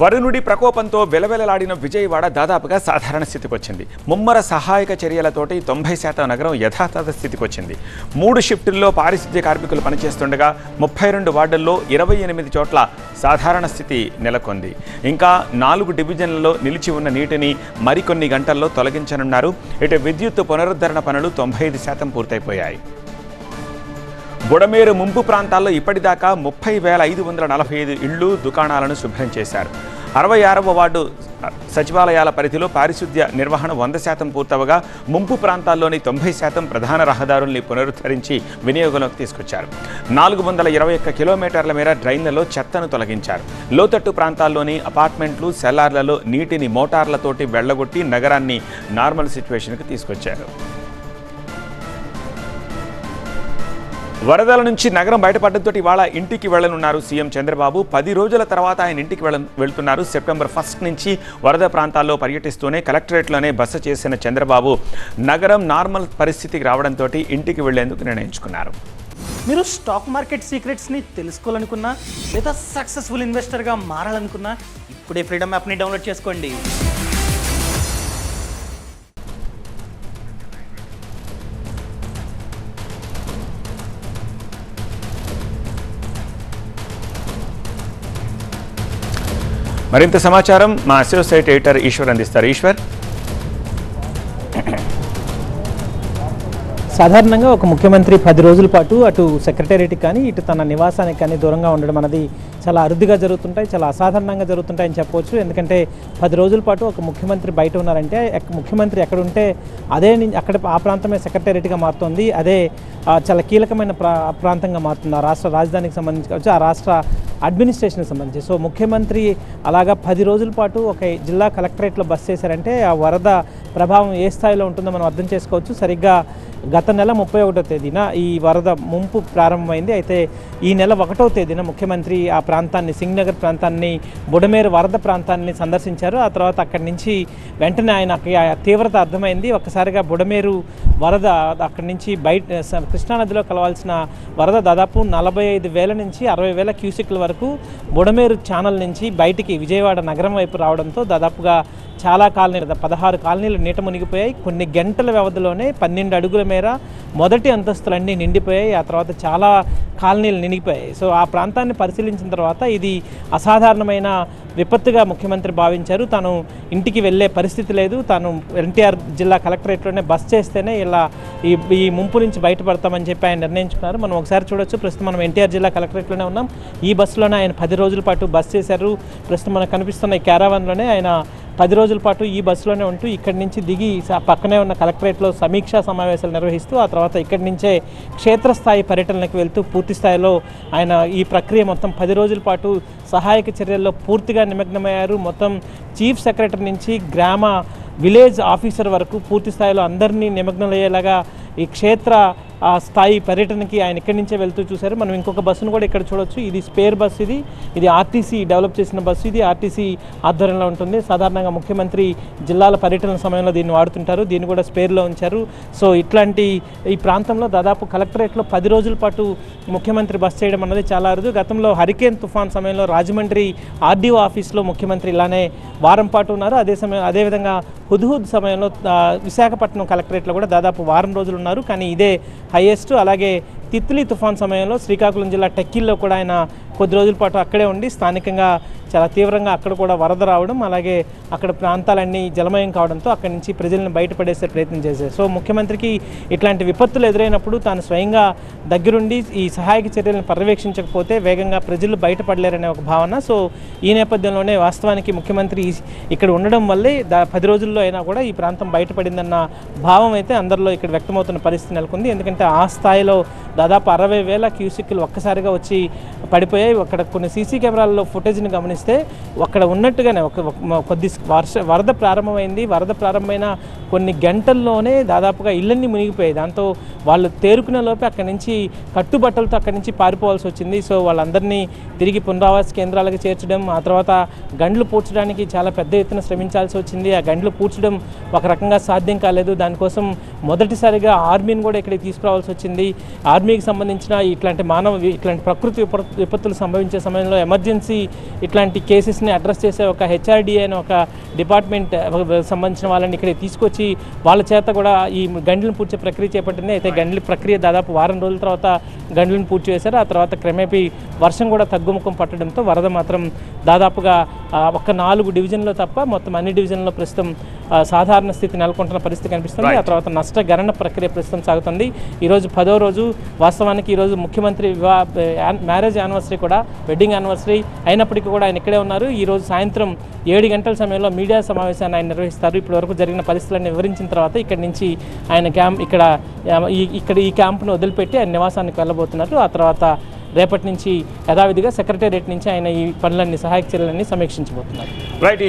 వరుణుడి ప్రకోపంతో వెలవెలలాడిన విజయవాడ దాదాపుగా సాధారణ స్థితికి వచ్చింది ముమ్మర సహాయక చర్యలతోటి తొంభై శాతం నగరం యథాతథ స్థితికి వచ్చింది మూడు షిఫ్టుల్లో పారిశుద్ధ్య కార్మికులు పనిచేస్తుండగా ముప్పై రెండు వార్డుల్లో ఇరవై ఎనిమిది చోట్ల సాధారణ స్థితి నెలకొంది. ఇంకా నాలుగు డివిజన్లలో నిలిచి ఉన్న నీటిని మరికొన్ని గంటల్లో తొలగించనున్నారు. ఇటు విద్యుత్ పునరుద్ధరణ పనులు తొంభై ఐదు శాతం పూర్తయిపోయాయి. బుడమేరు ముంపు ప్రాంతాల్లో ఇప్పటిదాకా ముప్పై వేల ఐదు వందల నలభై ఐదు ఇళ్ళు దుకాణాలను శుభ్రం చేశారు. అరవై ఆరవ వార్డు సచివాలయాల పరిధిలో పారిశుద్ధ్య నిర్వహణ వంద శాతం పూర్తవగా ముంపు ప్రాంతాల్లోని తొంభై శాతం ప్రధాన రహదారుల్ని పునరుద్ధరించి వినియోగంలోకి తీసుకొచ్చారు. నాలుగు వందల ఇరవై ఒక్క కిలోమీటర్ల మేర డ్రైన్లలో చెత్తను తొలగించారు. లోతట్టు ప్రాంతాల్లోని అపార్ట్మెంట్లు సెల్లార్లలో నీటిని మోటార్లతోటి వెళ్ళగొట్టి నగరాన్ని నార్మల్ సిచ్యువేషన్కి తీసుకొచ్చారు. వరదల నుంచి నగరం బయటపడడంతో ఇవాళ ఇంటికి వెళ్ళనున్నారు సీఎం చంద్రబాబు. పది రోజుల తర్వాత ఆయన ఇంటికి వెళ్ళ వెళ్తున్నారు. సెప్టెంబర్ ఫస్ట్ నుంచి వరద ప్రాంతాల్లో పర్యటిస్తూనే కలెక్టరేట్లోనే బస చేసిన చంద్రబాబు నగరం నార్మల్ పరిస్థితికి రావడంతో ఇంటికి వెళ్ళేందుకు నిర్ణయించుకున్నారు. మీరు స్టాక్ మార్కెట్ సీక్రెట్స్ని తెలుసుకోవాలనుకున్నా లేదా సక్సెస్ఫుల్ ఇన్వెస్టర్గా మారాలనుకున్నా ఇప్పుడే ఫ్రీడమ్ యాప్ని డౌన్లోడ్ చేసుకోండి. మరింత సమాచారం మా అసోసియేట్ ఎడిటర్ ఈశ్వర్ అందిస్తారు. ఈశ్వర్? సాధారణంగా ఒక ముఖ్యమంత్రి పది రోజుల పాటు అటు సెక్రటేరియట్ కానీ ఇటు తన నివాసానికి కానీ దూరంగా ఉండడం అనేది చాలా అరుదుగా జరుగుతుంటాయి చాలా అసాధారణంగా జరుగుతుంటాయని చెప్పవచ్చు. ఎందుకంటే పది రోజుల పాటు ఒక ముఖ్యమంత్రి బయట ఉన్నారంటే ముఖ్యమంత్రి ఎక్కడ ఉంటే అదే అక్కడ ఆ ప్రాంతమే సెక్రటేరియట్గా మారుతుంది. అదే చాలా కీలకమైన ప్రా ప్రాంతంగా మారుతుంది. ఆ రాష్ట్ర రాజధానికి సంబంధించి కావచ్చు ఆ రాష్ట్ర అడ్మినిస్ట్రేషన్కి సంబంధించి. సో ముఖ్యమంత్రి అలాగా పది రోజుల పాటు ఒక జిల్లా కలెక్టరేట్లో బస్ చేశారంటే ఆ వరద ప్రభావం ఏ స్థాయిలో ఉంటుందో మనం అర్థం చేసుకోవచ్చు. సరిగ్గా గత నెల ముప్పై ఒకటో తేదీన ఈ వరద ముంపు ప్రారంభమైంది. అయితే ఈ నెల ఒకటో తేదీన ముఖ్యమంత్రి ఆ ప్రాంతాన్ని సింగ్నగర్ ప్రాంతాన్ని బుడమేరు వరద ప్రాంతాన్ని సందర్శించారు. ఆ తర్వాత అక్కడి నుంచి వెంటనే ఆయనకి తీవ్రత అర్థమైంది. ఒక్కసారిగా బుడమేరు వరద అక్కడి నుంచి బయట కృష్ణానదిలో కలవాల్సిన వరద దాదాపు నలభై ఐదు వేల నుంచి అరవై వేల క్యూసిక్ల వరకు బుడమేరు ఛానల్ నుంచి బయటికి విజయవాడ నగరం వైపు రావడంతో దాదాపుగా చాలా కాలనీలు పదహారు కాలనీలు నీట మునిగిపోయాయి. కొన్ని గంటల వ్యవధిలోనే పన్నెండు అడుగుల మేర మొదటి అంతస్తులన్నీ నిండిపోయాయి. ఆ తర్వాత చాలా కాలనీలు నిండిపోయాయి సో ఆ ప్రాంతాన్ని పరిశీలించిన తర్వాత ఇది అసాధారణమైన విపత్తుగా ముఖ్యమంత్రి భావించారు. తాను ఇంటికి వెళ్ళే పరిస్థితి లేదు. తాను ఎన్టీఆర్ జిల్లా కలెక్టరేట్లోనే బస్ చేస్తేనే ఇలా ఈ ఈ ముంపు నుంచి బయటపడతామని చెప్పి ఆయన నిర్ణయించుకున్నారు. మనం ఒకసారి చూడొచ్చు. ప్రస్తుతం మనం ఎన్టీఆర్ జిల్లా కలెక్టరేట్లోనే ఉన్నాం. ఈ బస్సులోనే ఆయన పది రోజుల పాటు బస్ చేశారు. ప్రస్తుతం మనకు కనిపిస్తున్న ఈ క్యారావన్లోనే ఆయన పది రోజుల పాటు ఈ బస్సులోనే ఉంటూ ఇక్కడి నుంచి దిగి పక్కనే ఉన్న కలెక్టరేట్లో సమీక్షా సమావేశాలు నిర్వహిస్తూ ఆ తర్వాత ఇక్కడి నుంచే క్షేత్రస్థాయి పర్యటనలకు వెళ్తూ పూర్తి స్థాయిలో ఆయన ఈ ప్రక్రియ మొత్తం పది రోజుల పాటు సహాయక చర్యల్లో పూర్తిగా నిమగ్నమయ్యారు. మొత్తం చీఫ్ సెక్రటరీ నుంచి గ్రామ విలేజ్ ఆఫీసర్ వరకు పూర్తి స్థాయిలో అందరినీ నిమగ్నమయ్యేలాగా ఈ క్షేత్ర ఆ స్థాయి పర్యటనకి ఆయన ఇక్కడి నుంచే వెళ్తూ చూశారు. మనం ఇంకొక బస్సును కూడా ఇక్కడ చూడొచ్చు. ఇది స్పేర్ బస్ ఇది. ఇది ఆర్టీసీ డెవలప్ చేసిన బస్సు ఇది. ఆర్టీసీ ఆధ్వర్యంలో ఉంటుంది. సాధారణంగా ముఖ్యమంత్రి జిల్లాల పర్యటన సమయంలో దీన్ని వాడుతుంటారు. దీన్ని కూడా స్పేర్లో ఉంచారు. సో ఇట్లాంటి ఈ ప్రాంతంలో దాదాపు కలెక్టరేట్లో పది రోజుల పాటు ముఖ్యమంత్రి బస్ చేయడం అన్నది చాలా అరుదు. గతంలో హరికేన్ తుఫాన్ సమయంలో రాజమండ్రి ఆర్డీఓ ఆఫీస్లో ముఖ్యమంత్రి ఇలానే వారం పాటు ఉన్నారు. అదే సమయం అదేవిధంగా హుద్హుద్ సమయంలో విశాఖపట్నం కలెక్టరేట్లో కూడా దాదాపు వారం రోజులు ఉన్నారు. కానీ ఇదే హైయెస్ట్ అలాగే తిత్లీ తుఫాన్ సమయంలో శ్రీకాకుళం జిల్లా టెక్కిల్లో కూడా ఆయన కొద్ది రోజుల పాటు అక్కడే ఉండి స్థానికంగా చాలా తీవ్రంగా అక్కడ కూడా వరద రావడం అలాగే అక్కడ ప్రాంతాలన్నీ జలమయం కావడంతో అక్కడి నుంచి ప్రజలను బయటపడేసే ప్రయత్నం చేశారు. సో ముఖ్యమంత్రికి ఇట్లాంటి విపత్తులు ఎదురైనప్పుడు తాను స్వయంగా దగ్గరుండి ఈ సహాయక చర్యలను పర్యవేక్షించకపోతే వేగంగా ప్రజలు బయటపడలేరనే ఒక భావన. సో ఈ నేపథ్యంలోనే వాస్తవానికి ముఖ్యమంత్రి ఇక్కడ ఉండడం వల్లే పది రోజుల్లో అయినా కూడా ఈ ప్రాంతం బయటపడిందన్న భావం అయితే అందరిలో ఇక్కడ వ్యక్తమవుతున్న పరిస్థితి నెలకొంది. ఎందుకంటే ఆ స్థాయిలో దాదాపు అరవై వేల క్యూసిక్లు ఒక్కసారిగా వచ్చి పడిపోయాయి. అక్కడ కొన్ని సీసీ కెమెరాల్లో ఫుటేజ్ని గమనిస్తే అక్కడ ఉన్నట్టుగానే ఒక కొద్ది వర్ష వరద ప్రారంభమైంది. వరద ప్రారంభమైన కొన్ని గంటల్లోనే దాదాపుగా ఇళ్ళన్నీ మునిగిపోయాయి. దాంతో వాళ్ళు తేరుకునే లోపే అక్కడి నుంచి కట్టుబట్టలతో అక్కడి నుంచి పారిపోవాల్సి వచ్చింది. సో వాళ్ళందరినీ తిరిగి పునరావాస కేంద్రాలకు చేర్చడం ఆ తర్వాత గండ్లు పూడ్చడానికి చాలా పెద్ద ఎత్తున శ్రమించాల్సి వచ్చింది. ఆ గండ్లు పూడ్చడం ఒక రకంగా సాధ్యం కాలేదు. దానికోసం మొదటిసారిగా ఆర్మీని కూడా ఇక్కడికి తీసుకురావాల్సి వచ్చింది. ఆర్మీ ఆర్మీకి సంబంధించిన ఇట్లాంటి మానవ ఇట్లాంటి ప్రకృతి విప- విపత్తులు సంభవించే సమయంలో ఎమర్జెన్సీ ఇట్లాంటి కేసెస్ని అడ్రస్ చేసే ఒక హెచ్ఆర్డి అనే ఒక డిపార్ట్మెంట్ సంబంధించిన వాళ్ళని ఇక్కడ తీసుకొచ్చి వాళ్ళ చేత కూడా ఈ గండ్లను పూడ్చే ప్రక్రియ చేపట్టింది. అయితే గండ్ల ప్రక్రియ దాదాపు వారం రోజుల తర్వాత గండ్లను పూడ్చి వేశారు ఆ తర్వాత క్రమేపీ వర్షం కూడా తగ్గుముఖం పట్టడంతో వరద మాత్రం దాదాపుగా ఒక్క నాలుగు డివిజన్లో తప్ప మొత్తం అన్ని డివిజన్లో ప్రస్తుతం సాధారణ స్థితి నెలకొంటున్న పరిస్థితి కనిపిస్తుంది. ఆ తర్వాత నష్ట గణన ప్రక్రియ ప్రస్తుతం సాగుతుంది. ఈరోజు పదో రోజు వాస్తవానికి ఈరోజు ముఖ్యమంత్రి వివా మ్యారేజ్ యానివర్సరీ కూడా వెడ్డింగ్ యానివర్సరీ అయినప్పటికీ కూడా ఆయన ఇక్కడే ఉన్నారు. ఈ రోజు సాయంత్రం ఏడు గంటల సమయంలో మీడియా సమావేశాన్ని ఆయన నిర్వహిస్తారు. ఇప్పటి వరకు జరిగిన పరిస్థితులను వివరించిన తర్వాత ఇక్కడి నుంచి ఆయన క్యాంప్ ఇక్కడ ఇక్కడ ఈ క్యాంపును వదిలిపెట్టి ఆయన నివాసానికి వెళ్ళబోతున్నారు. ఆ తర్వాత రేపటి నుంచి యథావిధిగా సెక్రటేరియట్ నుంచి ఆయన ఈ పనులన్నీ సహాయక చర్యలన్నీ సమీక్షించబోతున్నారు. రైట్